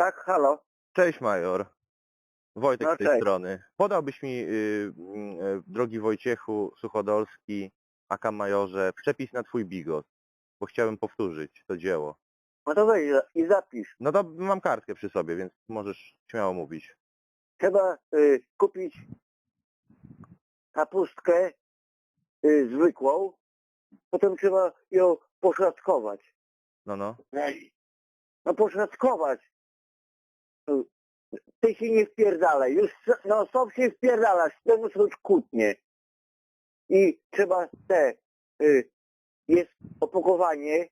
Tak, halo. Cześć major. Wojtek No, z tej cześć. strony. Podałbyś mi, y, mm, y, drogi Wojciechu Suchodolski, aka majorze, przepis na twój bigos, bo chciałem powtórzyć to dzieło. No to weź i zapisz. No to mam kartkę przy sobie, więc możesz śmiało mówić. Trzeba y, kupić kapustkę y, zwykłą, potem trzeba ją poszatkować. No, no. No poszatkować. Ty się nie wpierdalaj. Już no stop się wpierdalasz, z tego są kłótnie. I trzeba te, y, jest opakowanie,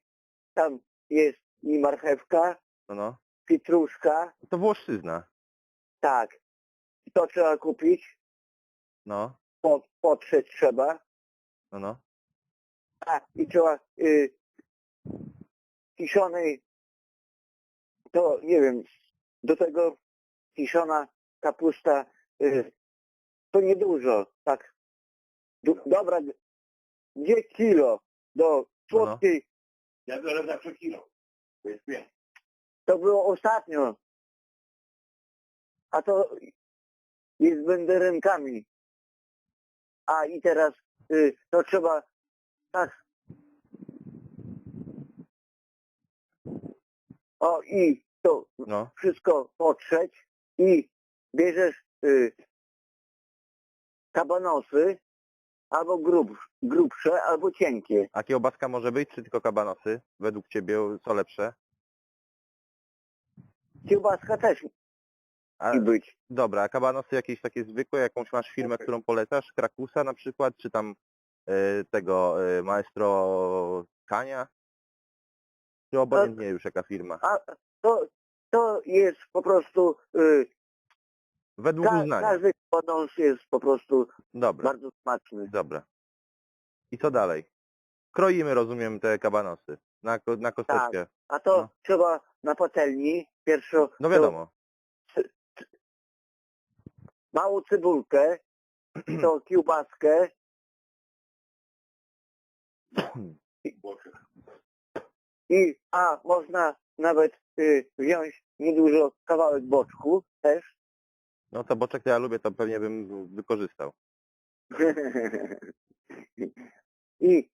tam jest i marchewka, No, no. pietruszka, To Włoszczyzna. tak. To trzeba kupić, No, po, potrzeć trzeba. no, no. A, i trzeba y, kiszonej, to nie wiem, do tego kiszona kapusta, y, to niedużo, tak. Dobra, gdzie kilo do słodkiej, Ja biorę zawsze kilo. To jest pięć. to było ostatnio. A to jest będerynkami. A i teraz y, to trzeba tak. O i to No, wszystko potrzeć i bierzesz y, kabanosy albo grub, grubsze, albo cienkie. a kiełbaska może być, czy tylko kabanosy? Według ciebie co lepsze? Kiełbaska też A, musi być. dobra, a kabanosy jakieś takie zwykłe, jakąś masz firmę, którą polecasz? Krakusa na przykład, czy tam y, tego y, maestro Kania? Czy obojętnie już jaka firma? A to, to jest po prostu y, Według Ka- uznania. każdy kabanos jest po prostu Dobra, bardzo smaczny. dobra. I co dalej? Kroimy, rozumiem, te kabanosy na, na kosteczkę. A to No. trzeba na patelni pierwszo No to wiadomo. małą cebulkę, to kiełbaskę, i a można nawet wziąć niedużo kawałek boczku też. No to boczek to ja lubię, to pewnie bym wykorzystał. I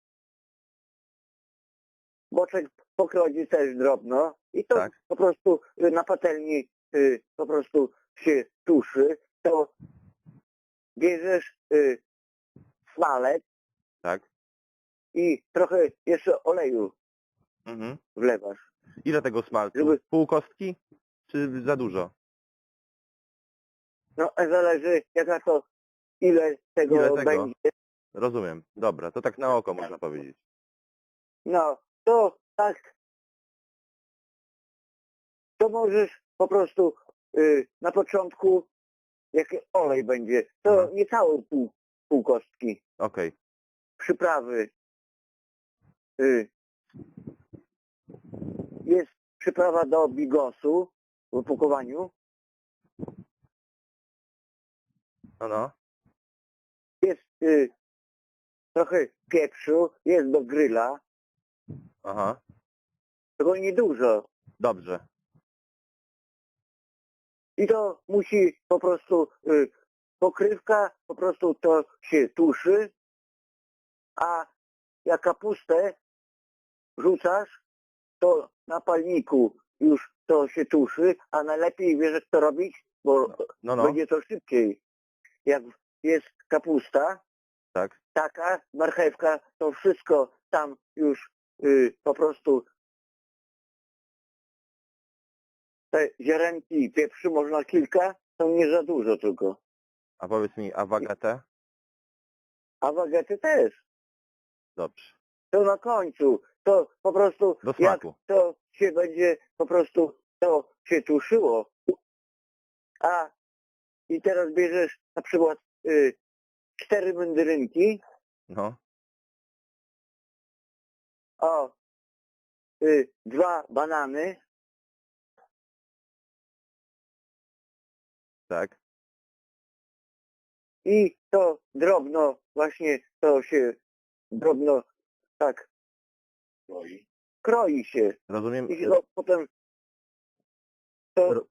boczek pokroić też drobno i to Tak. po prostu y, na patelni y, po prostu się tuszy, to bierzesz y, smalec Tak? i trochę jeszcze oleju Mhm. wlewasz. Ile tego smalcu? Żeby- Pół kostki? Czy za dużo? No zależy jaka to ile tego, Ile tego? będzie. Rozumiem. Dobra, to tak na oko można powiedzieć. No to tak to możesz po prostu y, na początku jak olej będzie, to Mhm. nie całą pół, pół kostki. Okej. przyprawy. Y, Jest przyprawa do bigosu w opakowaniu. No no. Jest y, trochę pieprzu, jest do gryla, Aha. tego niedużo. Dobrze. I to musi po prostu y, pokrywka, po prostu to się tuszy, a jak kapustę rzucasz, to na palniku już to się tuszy, a najlepiej wiesz to robić, bo No no. będzie to szybciej. Jak jest kapusta, Tak. taka, marchewka, to wszystko tam już y, po prostu te ziarenki pieprzu można kilka, to nie za dużo tylko. A powiedz mi, a wagetę? A też. Dobrze. To na końcu. To po prostu Do jak smaku. to się będzie po prostu to się tuszyło. A i teraz bierzesz na przykład y, cztery mandarynki, No. o y, dwa banany, Tak. i to drobno właśnie to się drobno tak Kroi. kroi się Rozumiem. i no, potem to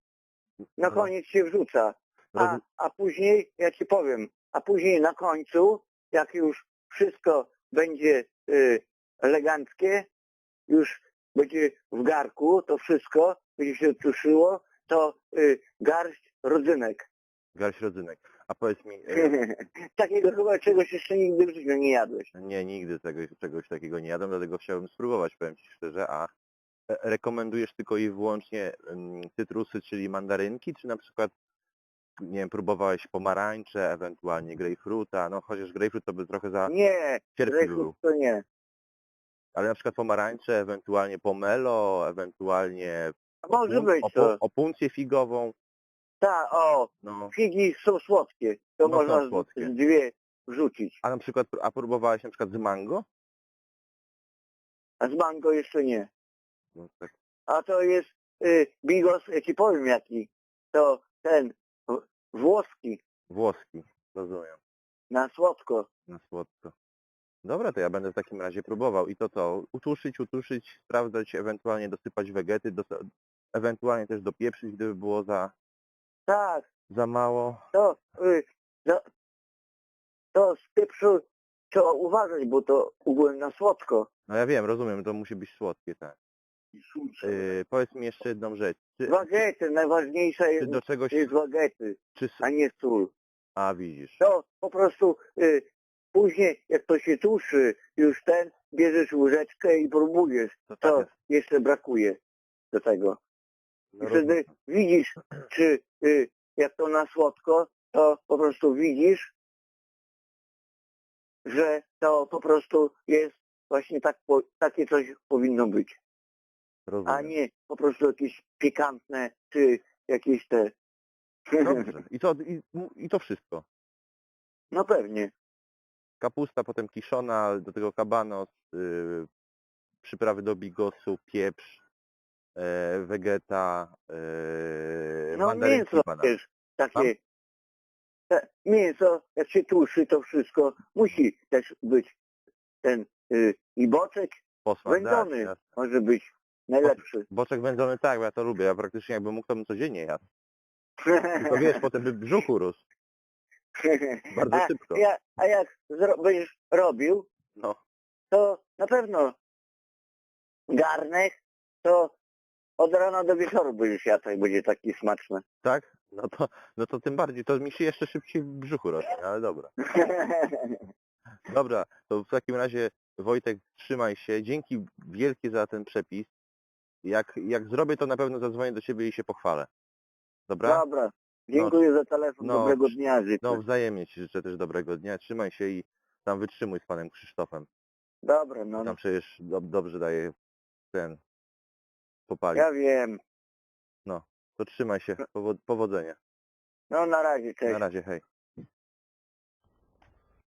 na koniec się wrzuca. A, a później, ja ci powiem, a później na końcu, jak już wszystko będzie y, eleganckie, już będzie w garku, to wszystko będzie się tuszyło, to y, garść rodzynek. Garść rodzynek. A powiedz mi, e, Takiego chyba czegoś jeszcze nigdy w życiu nie jadłeś. nie, nigdy tego, czegoś takiego nie jadłem, dlatego chciałbym spróbować, powiem Ci szczerze, a e, rekomendujesz tylko i wyłącznie cytrusy, czyli mandarynki, czy na przykład, nie wiem, próbowałeś pomarańcze, ewentualnie grejpfruta, no chociaż grejpfrut to by trochę za Nie, grejpfrut to nie. ale na przykład pomarańcze, ewentualnie pomelo, ewentualnie może opun- być to. opuncję figową, Tak, o, no. figi są słodkie. To No, są można z- słodkie. dwie wrzucić. A na przykład, a próbowałeś na przykład z mango? A z mango jeszcze nie. No, tak. A to jest y, bigos, ja ci powiem jaki. To ten w- włoski Włoski, rozumiem. na słodko. Na słodko. Dobra, to ja będę w takim razie próbował. I to co? Utuszyć, utuszyć, sprawdzać, ewentualnie dosypać wegety, ewentualnie też dopieprzyć, gdyby było za, Tak, za mało. to, y, to, to z pieprzu trzeba uważać, bo to ogólnie na słodko. No ja wiem, rozumiem, to musi być słodkie, tak. Yy, powiedz mi jeszcze jedną rzecz. Czy, Wagety, najważniejsza czy jest, do czegoś... jest wagety, Czy, s- a nie sól. a widzisz. To po prostu y, później, jak to się tuszy, już ten, bierzesz łyżeczkę i próbujesz. To tak To jest. jeszcze brakuje do tego. I wtedy widzisz, czy y, jak to na słodko, to po prostu widzisz, że to po prostu jest właśnie tak, po, takie coś powinno być, a rozumiem. nie po prostu jakieś pikantne, czy jakieś te... Dobrze. I to, i, I to wszystko. No pewnie. Kapusta, potem kiszona, do tego kabanos, yy, przyprawy do bigosu, pieprz, wegeta, e, No mandarynki mięso też takie. Te, mięso, jak się tuszy, to wszystko musi też być ten y, i boczek Posmak, wędzony tak, może być najlepszy. Boczek wędzony tak, bo ja to lubię. Ja praktycznie jakbym mógł, to bym codziennie jadł. Tylko wiesz, potem by brzuch urósł. Bardzo a, szybko. Ja, a jak będziesz robił, No, to na pewno garnek, to od rana do wieczoru będziesz jadł i będzie taki smaczny. tak? No to, no to tym bardziej. To mi się jeszcze szybciej w brzuchu rośnie, ale dobra. Dobra, to w takim razie Wojtek, trzymaj się. Dzięki wielkie za ten przepis. Jak, jak zrobię, to na pewno zadzwonię do Ciebie i się pochwalę. Dobra? Dobra, dziękuję za telefon, no, dobrego dnia życzę. No wzajemnie Ci życzę też dobrego dnia. Trzymaj się i tam wytrzymuj z Panem Krzysztofem. Dobra, no, Tam przecież do, dobrze daje ten popalić. ja wiem. To trzymaj się. Powo- powodzenia. No na razie, cześć. Na razie, hej.